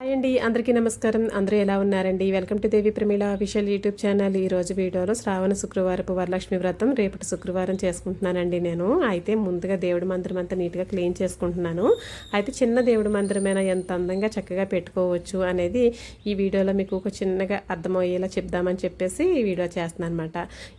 Hi అండి అందరికీ నమస్కారం. అందరూ ఎలా ఉన్నారండి? Welcome to Devi Pramila official YouTube channel ఈ రోజు వీడియోలో శ్రావణ శుక్రవారపు వరలక్ష్మి వ్రతం రేపటి శుక్రవారం చేసుకుంటున్నానండి నేను. అయితే ముందుగా దేవుడి మందిరం అంతా నీట్గా క్లీన్ చేసుకుంటున్నాను. అయితే చిన్న దేవుడి మందిరమైనా ఎంత అందంగా చక్కగా పెట్టుకోవచ్చు అనేది ఈ వీడియోలో మీకు ఒక చిన్నగా అర్థమయ్యేలా చెప్దామని చెప్పేసి ఈ వీడియో చేస్తున్నాను అనమాట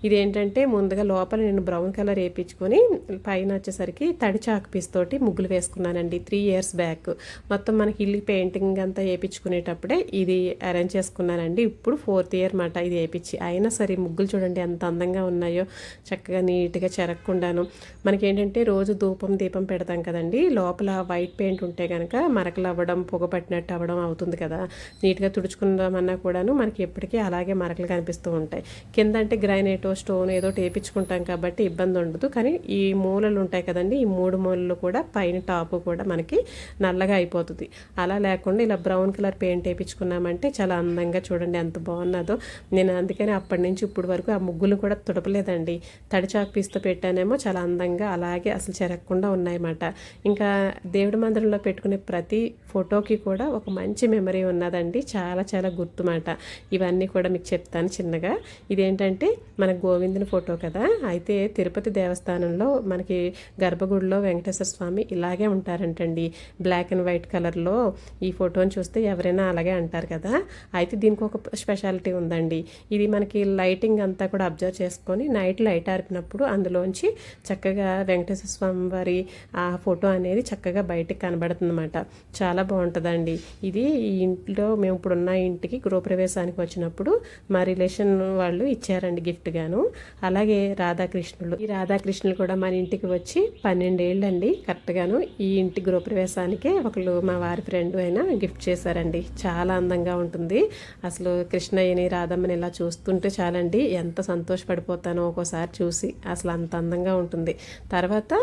ఇదేంటంటే ముందుగా లోపల నేను బ్రౌన్ కలర్ వేయించుకొని పైన వచ్చేసరికి తడి చాక్ పీస్ తోటి ముగ్గులు వేసుకున్నానండి. Three years back. మొత్తం మనకి ఇల్లు పెయింటింగ్ అంతా వేయించుకునేటప్పుడే ఇది అరేంజ్ చేసుకున్నానండి. ఇప్పుడు ఫోర్త్ ఇయర్ మాట ఇది వేయించి అయినా సరే ముగ్గులు చూడండి ఎంత అందంగా ఉన్నాయో చక్కగా నీట్గా చెరగకుండాను మనకేంటంటే రోజు ధూపం దీపం పెడతాం కదండి. లోపల వైట్ పెయింట్ ఉంటే కనుక మరకలు అవ్వడం పొగ పట్టినట్టు అవ్వడం అవుతుంది కదా. నీట్గా తుడుచుకుందామన్నా కూడాను మనకి ఎప్పటికీ అలాగే మరకలు కనిపిస్తూ ఉంటాయి. కింద అంటే గ్రైనేటో స్టోన్ ఏదో వేయించుకుంటాం కాబట్టి ఇబ్బంది ఉండదు. కానీ ఈ మూలలు ఉంటాయి కదండి ఈ మూడు మూలలు కూడా పైన టాప్ కూడా మనకి నల్లగా అయిపోతుంది. అలా లేకుండా ఇలా బ్రౌన్ బ్రౌన్ కలర్ పెయింట్ వేయించుకున్నామంటే చాలా అందంగా చూడండి ఎంత బాగున్నదో. నేను అందుకని అప్పటి నుంచి ఇప్పుడు వరకు ఆ ముగ్గులు కూడా తుడపలేదండి. తడి చాక్ పీస్తో పెట్టానేమో చాలా అందంగా అలాగే అసలు చెరగకుండా ఉన్నాయన్నమాట. ఇంకా దేవుడి మందిరంలో పెట్టుకునే ప్రతి ఫోటోకి కూడా ఒక మంచి మెమరీ ఉన్నదండి. చాలా చాలా గుర్తుమాట. ఇవన్నీ కూడా మీకు చెప్తాను చిన్నగా. ఇదేంటంటే మన గోవిందుని ఫోటో కదా. అయితే తిరుపతి దేవస్థానంలో మనకి గర్భగుడిలో వెంకటేశ్వర స్వామి ఇలాగే ఉంటారంటండి. బ్లాక్ అండ్ వైట్ కలర్లో ఈ ఫోటోని చూస్తే ఎవరైనా అలాగే అంటారు కదా. అయితే దీనికి ఒక స్పెషాలిటీ ఉందండి. ఇది మనకి లైటింగ్ అంతా కూడా అబ్జర్వ్ చేసుకొని నైట్ లైట్ ఆర్పినప్పుడు అందులోంచి చక్కగా వెంకటేశ్వర స్వామి వారి ఆ ఫోటో అనేది చక్కగా బయటకు కనబడుతుందన్నమాట. చాలా బాగుంటుందండి. ఇది ఈ ఇంట్లో మేము ఇప్పుడున్న ఇంటికి గృహప్రవేశానికి వచ్చినప్పుడు మా రిలేషన్ వాళ్ళు ఇచ్చారండి గిఫ్ట్ గాను. అలాగే రాధాకృష్ణులు. ఈ రాధాకృష్ణులు కూడా మన ఇంటికి వచ్చి పన్నెండేళ్ళండి. కరెక్ట్గాను ఈ ఇంటి గృహప్రవేశానికే ఒకళ్ళు మా వారి ఫ్రెండ్ అయినా గిఫ్ట్ చేశారండి. చాలా అందంగా ఉంటుంది. అసలు కృష్ణయ్యని రాధమ్మని ఇలా చూస్తుంటే చాలండి ఎంత సంతోషపడిపోతానో ఒక్కోసారి చూసి అసలు అంత అందంగా ఉంటుంది. తర్వాత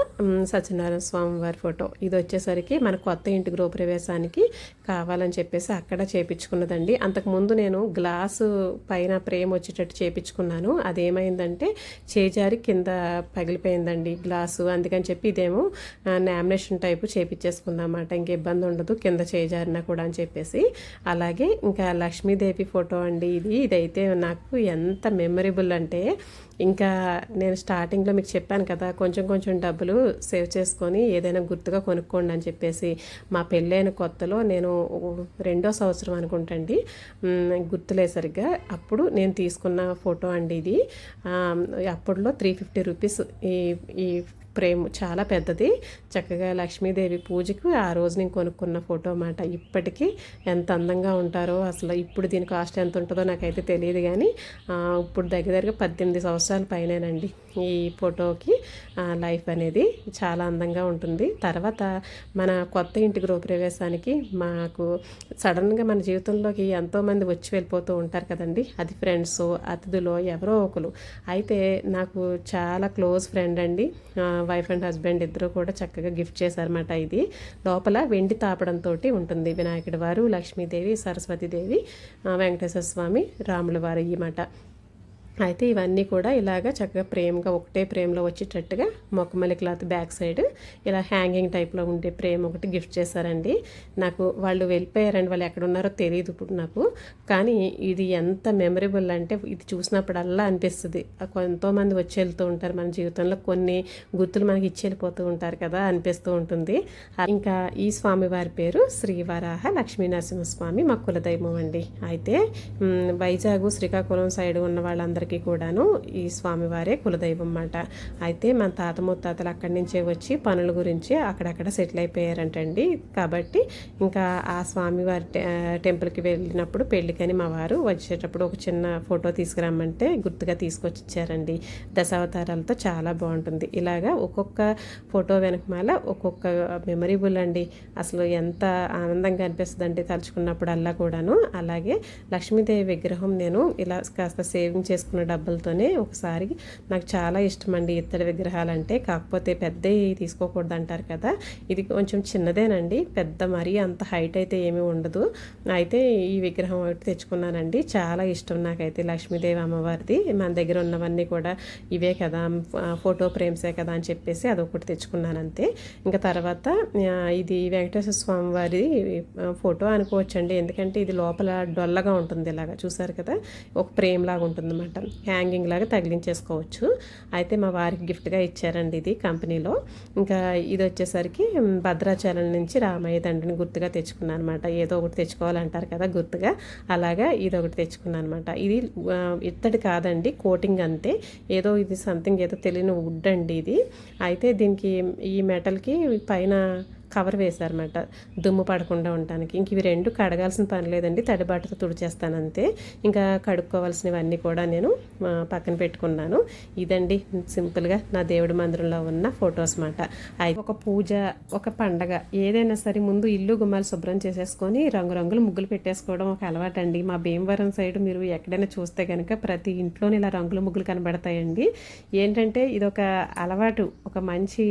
సత్యనారాయణ స్వామి వారి ఫోటో. ఇది వచ్చేసరికి మన కొత్త ఇంటి గృహప్రవేశానికి కావాలని చెప్పేసి అక్కడ చేపించుకున్నదండి. అంతకుముందు నేను గ్లాసు పైన ప్రేమ్ వచ్చేటట్టు చేపించుకున్నాను. అదేమైందంటే చేజారి కింద పగిలిపోయిందండి గ్లాసు. అందుకని చెప్పి ఇదేమో నామినేషన్ టైపు అన్నమాట. ఇంక ఇబ్బంది ఉండదు కింద చేజారినా కూడా అని చెప్పేసి. అలాగే ఇంకా లక్ష్మీదేవి ఫోటో అండి ఇది. ఇదైతే నాకు ఎంత మెమరబుల్ అంటే ఇంకా నేను స్టార్టింగ్లో మీకు చెప్పాను కదా కొంచెం కొంచెం డబ్బులు సేవ్ చేసుకొని ఏదైనా గుర్తుగా కొనుక్కోండి అని చెప్పేసి. మా పెళ్ళైన కొత్తలో నేను రెండో సంవత్సరం అనుకుంటండి మ్, గుర్తులే సరిగ్గా. అప్పుడు నేను తీసుకున్న ఫోటో అండి ఇది. అప్పట్లో త్రీ ఫిఫ్టీ రూపీస్ ఈ ఈ ప్రేమ చాలా పెద్దది. చక్కగా లక్ష్మీదేవి పూజకు ఆ రోజు నేను కొనుక్కున్న ఫోటో అన్నమాట. ఇప్పటికీ ఎంత అందంగా ఉంటారో అసలు ఇప్పుడు దీని కాస్ట్ ఎంత ఉంటుందో నాకైతే తెలియదు కానీ ఇప్పుడు దగ్గర దగ్గర పద్దెనిమిది సంవత్సరాల పైనేనండి ఈ ఫోటోకి లైఫ్ అనేది చాలా అందంగా ఉంటుంది. తర్వాత మన కొత్త ఇంటి గృహప్రవేశానికి మాకు సడన్గా మన జీవితంలోకి ఎంతోమంది వచ్చి వెళ్ళిపోతూ ఉంటారు కదండి. అది ఫ్రెండ్స్ అతిథులు ఎవరో ఒకరు. అయితే నాకు చాలా క్లోజ్ ఫ్రెండ్ అండి. వైఫ్ అండ్ హస్బెండ్ ఇద్దరు కూడా చక్కగా గిఫ్ట్ చేశారన్నమాట ఇది. లోపల వెండి తాపడంతో ఉంటుంది. వినాయకుడి వారు లక్ష్మీదేవి సరస్వతీదేవి వెంకటేశ్వర స్వామి రాముల వారు ఈ మాట. అయితే ఇవన్నీ కూడా ఇలాగ చక్కగా ప్రేమ్గా ఒకటే ప్రేమలో వచ్చేటట్టుగా మొక్కమల్లి క్లాత్ బ్యాక్ సైడ్ ఇలా హ్యాంగింగ్ టైప్లో ఉండే ప్రేమ్ ఒకటి గిఫ్ట్ చేశారండి. నాకు వాళ్ళు వెళ్ళిపోయారండి వాళ్ళు ఎక్కడ ఉన్నారో తెలియదు ఇప్పుడు నాకు. కానీ ఇది ఎంత మెమరబుల్ అంటే ఇది చూసినప్పుడల్లా అనిపిస్తుంది. ఎంతోమంది వచ్చి వెళ్తూ ఉంటారు మన జీవితంలో కొన్ని గుర్తులు మనకి ఇచ్చి వెళ్ళిపోతూ ఉంటారు కదా అనిపిస్తూ ఉంటుంది. ఇంకా ఈ స్వామి వారి పేరు శ్రీవరాహ లక్ష్మీ నరసింహస్వామి మా కులదైవం అండి. అయితే వైజాగ్ శ్రీకాకుళం సైడ్ ఉన్న వాళ్ళందరూ అందరికీ కూడాను ఈ స్వామివారే కులదైవం అన్నమాట. అయితే మన తాత ముత్తాతలు అక్కడి నుంచే వచ్చి పనుల గురించి అక్కడక్కడ సెటిల్ అయిపోయారంటండి. కాబట్టి ఇంకా ఆ స్వామివారి టె- టెంపుల్కి వెళ్ళినప్పుడు పెళ్ళికని మా వారు వచ్చేటప్పుడు ఒక చిన్న ఫోటో తీసుకురమ్మంటే గుర్తుగా తీసుకొచ్చి ఇచ్చారండి దశావతారాలతో చాలా బాగుంటుంది. ఇలాగా ఒక్కొక్క ఫోటో వెనకమాల ఒక్కొక్క మెమరబుల్ అండి. అసలు ఎంత ఆనందంగా అనిపిస్తుంది అంటే తలుచుకున్నప్పుడల్లా కూడాను. అలాగే లక్ష్మీదేవి విగ్రహం నేను ఇలా కాస్త సేవింగ్ చేసుకుని తీసుకున్న డబ్బులతోనే ఒకసారి నాకు చాలా ఇష్టం అండి ఇత్తడి విగ్రహాలు అంటే కాకపోతే పెద్దవి తీసుకోకూడదు అంటారు కదా. ఇది కొంచెం చిన్నదేనండి. పెద్ద మరీ అంత హైట్ అయితే ఏమీ ఉండదు. అయితే ఈ విగ్రహం ఒకటి తెచ్చుకున్నానండి. చాలా ఇష్టం నాకైతే లక్ష్మీదేవి అమ్మవారిది. మన దగ్గర ఉన్నవన్నీ కూడా ఇవే కదా. ఫోటో ఫ్రేమ్సే కదా అని చెప్పేసి అదొకటి తెచ్చుకున్నాను అంతే ఇంకా తర్వాత ఇది వెంకటేశ్వర స్వామి వారి ఫోటో అనుకోవచ్చండి. ఎందుకంటే ఇది లోపల డొల్లగా ఉంటుంది ఇలాగా. చూసారు కదా? ఒక ఫ్రేమ్ లాగా ఉంటుంది అనమాట హ్యాంగింగ్ లాగా తగిలించేసుకోవచ్చు. అయితే మా వారికి గిఫ్ట్గా ఇచ్చారండి ఇది కంపెనీలో. ఇంకా ఇది వచ్చేసరికి భద్రాచలం నుంచి రామయ్య తండ్రిని గుర్తుగా తెచ్చుకున్నాను అనమాట ఏదో ఒకటి తెచ్చుకోవాలంటారు కదా గుర్తుగా. అలాగా ఇది ఒకటి తెచ్చుకున్నాను అనమాట ఇది ఇత్తడి కాదండి కోటింగ్ అంతే. ఏదో ఇది సంథింగ్ ఏదో తెలియని వుడ్ అండి ఇది. అయితే దీనికి ఈ మెటల్కి పైన కవర్ వేశారన్నమాట. దుమ్ము పడకుండా ఉండటానికి. ఇంక ఇవి రెండు కడగాల్సిన పని లేదండి. తడిబాటతో తుడిచేస్తాను అంతే. ఇంకా కడుక్కోవాల్సినవన్నీ కూడా నేను పక్కన పెట్టుకున్నాను. ఇదండి సింపుల్గా నా దేవుడి మందిరంలో ఉన్న ఫొటోస్ మాట అయితే ఒక పూజ ఒక పండగ ఏదైనా సరే ముందు ఇల్లు గుమ్మాలు శుభ్రం చేసేసుకొని రంగురంగులు ముగ్గులు పెట్టేసుకోవడం ఒక అలవాటు అండి మా భీమవరం సైడ్ మీరు ఎక్కడైనా చూస్తే కనుక ప్రతి ఇంట్లోనే ఇలా రంగుల ముగ్గులు కనబడతాయండి. ఏంటంటే ఇది ఒక అలవాటు ఒక మంచి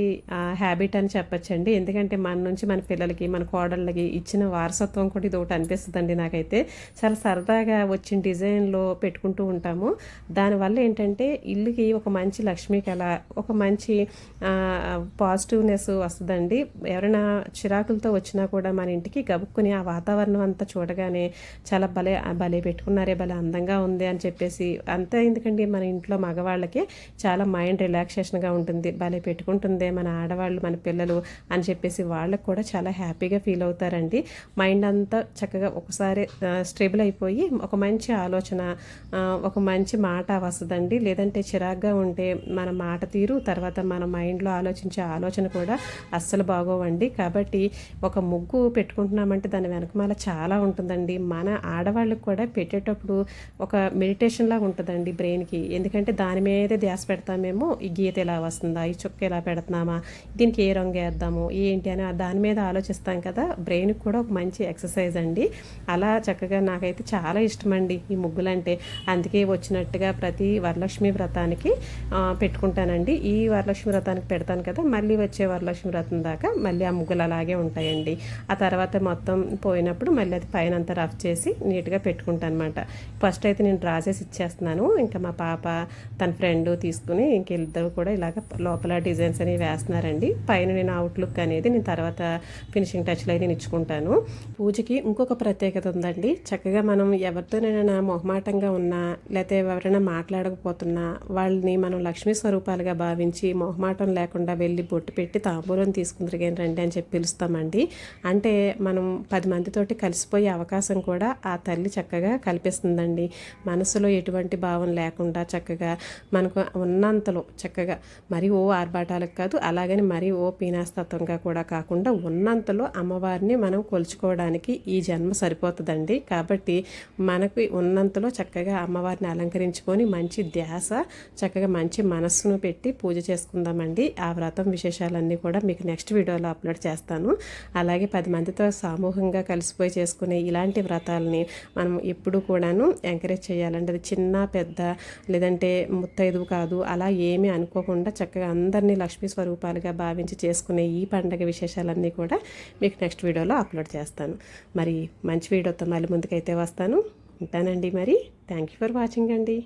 హ్యాబిట్ అని చెప్పచ్చండి. ఎందుకంటే మన నుంచి మన పిల్లలకి మన కోడళ్ళకి ఇచ్చిన వారసత్వం కూడా ఇది ఒకటి అనిపిస్తుందండి నాకైతే. చాలా సరదాగా వచ్చిన డిజైన్లో పెట్టుకుంటూ ఉంటాము. దానివల్ల ఏంటంటే ఇల్లుకి ఒక మంచి లక్ష్మీ కళ ఒక మంచి పాజిటివ్నెస్ వస్తుందండి. ఎవరైనా చిరాకులతో వచ్చినా కూడా మన ఇంటికి గబుక్కుని ఆ వాతావరణం అంతా చూడగానే చాలా భలే భలే పెట్టుకున్నారే భలే అందంగా ఉంది అని చెప్పేసి అంతే ఎందుకండి మన ఇంట్లో మగవాళ్ళకి చాలా మైండ్ రిలాక్సేషన్గా ఉంటుంది. భలే పెట్టుకుంటుందే మన ఆడవాళ్ళు మన పిల్లలు అని చెప్పేసి వాళ్ళకు కూడా చాలా హ్యాపీగా ఫీల్ అవుతారండి. మైండ్ అంతా చక్కగా ఒకసారి స్టేబుల్ అయిపోయి ఒక మంచి ఆలోచన ఒక మంచి మాట వస్తుందండి. లేదంటే చిరాగ్గా ఉంటే మన మాట తీరు తర్వాత మన మైండ్లో ఆలోచించే ఆలోచన కూడా అస్సలు బాగోవండి. కాబట్టి ఒక ముగ్గు పెట్టుకుంటున్నామంటే దాని వెనకమాల చాలా ఉంటుందండి. మన ఆడవాళ్ళకి కూడా పెట్టేటప్పుడు ఒక మెడిటేషన్ లాగా ఉంటుందండి బ్రెయిన్కి. ఎందుకంటే దాని మీదే ధ్యాస పెడతామేమో ఈ గీత ఎలా వస్తుందా ఈ చుక్క ఎలా పెడుతున్నామా దీనికి ఏ రంగు వేద్దాము ఏంటి అని దాని మీద ఆలోచిస్తాం కదా. బ్రెయిన్కి కూడా ఒక మంచి ఎక్సర్సైజ్ అండి. అలా చక్కగా నాకైతే చాలా ఇష్టం అండి ఈ ముగ్గులంటే. అందుకే వచ్చినట్టుగా ప్రతి వరలక్ష్మి వ్రతానికి పెట్టుకుంటానండి. ఈ వరలక్ష్మి వ్రతానికి పెడతాను కదా. మళ్ళీ వచ్చే వరలక్ష్మి వ్రతం దాకా మళ్ళీ ఆ ముగ్గులు అలాగే ఉంటాయండి. ఆ తర్వాత మొత్తం పోయినప్పుడు మళ్ళీ అది పైన అంతా రఫ్ చేసి నీట్గా పెట్టుకుంటాను అనమాట ఫస్ట్ అయితే నేను డ్రా చేసి ఇచ్చేస్తున్నాను. ఇంకా మా పాప తన ఫ్రెండ్ తీసుకుని ఇంకిద్దరు కూడా ఇలాగ లోపల డిజైన్స్ అనేవి వేస్తున్నారండి. పైన నేను అవుట్లుక్ అనేది నేను తర్వాత తర్వాత ఫినిషింగ్ టచ్లో అయితే నేను ఇచ్చుకుంటాను పూజకి ఇంకొక ప్రత్యేకత ఉందండి. చక్కగా మనం ఎవరితోనైనా మొహమాటంగా ఉన్నా లేకపోతే ఎవరైనా మాట్లాడకపోతున్నా వాళ్ళని మనం లక్ష్మీ స్వరూపాలుగా భావించి మొహమాటం లేకుండా వెళ్ళి బొట్టు పెట్టి తాంబూలం తీసుకుందరిగాని రండి అని చెప్పి పిలుస్తామండి. అంటే మనం పది మందితోటి కలిసిపోయే అవకాశం కూడా ఆ తల్లి చక్కగా కల్పిస్తుందండి. మనసులో ఎటువంటి భావం లేకుండా చక్కగా మనకు ఉన్నంతలో చక్కగా మరి ఓ ఆర్భాటాలకు కాదు అలాగని మరి ఓ పీనాస్తత్వంగా కూడా కాకుండా కాకుండా ఉన్నంతలో అమ్మవారిని మనం కొలుచుకోవడానికి ఈ జన్మ సరిపోతుందండి. కాబట్టి మనకి ఉన్నంతలో చక్కగా అమ్మవారిని అలంకరించుకొని మంచి ధ్యాస చక్కగా మంచి మనస్సును పెట్టి పూజ చేసుకుందామండి. ఆ వ్రతం విశేషాలన్నీ కూడా మీకు నెక్స్ట్ వీడియోలో అప్లోడ్ చేస్తాను. అలాగే పది మందితో సమూహంగా కలిసిపోయి చేసుకునే ఇలాంటి వ్రతాలని మనం ఎప్పుడు కూడాను ఎంకరేజ్ చేయాలండి. అది చిన్న పెద్ద లేదంటే ముత్తైదు కాదు అలా ఏమీ అనుకోకుండా చక్కగా అందరినీ లక్ష్మీ స్వరూపాలుగా భావించి చేసుకునే ఈ పండగ విశేషాలన్నీ కూడా మీకు నెక్స్ట్ వీడియోలో అప్లోడ్ చేస్తాను. మరి మంచి వీడియోతో మళ్ళీ ముందుకైతే వస్తాను. ఉంటానండి మరి. థ్యాంక్ యూ ఫర్ వాచింగ్ అండి.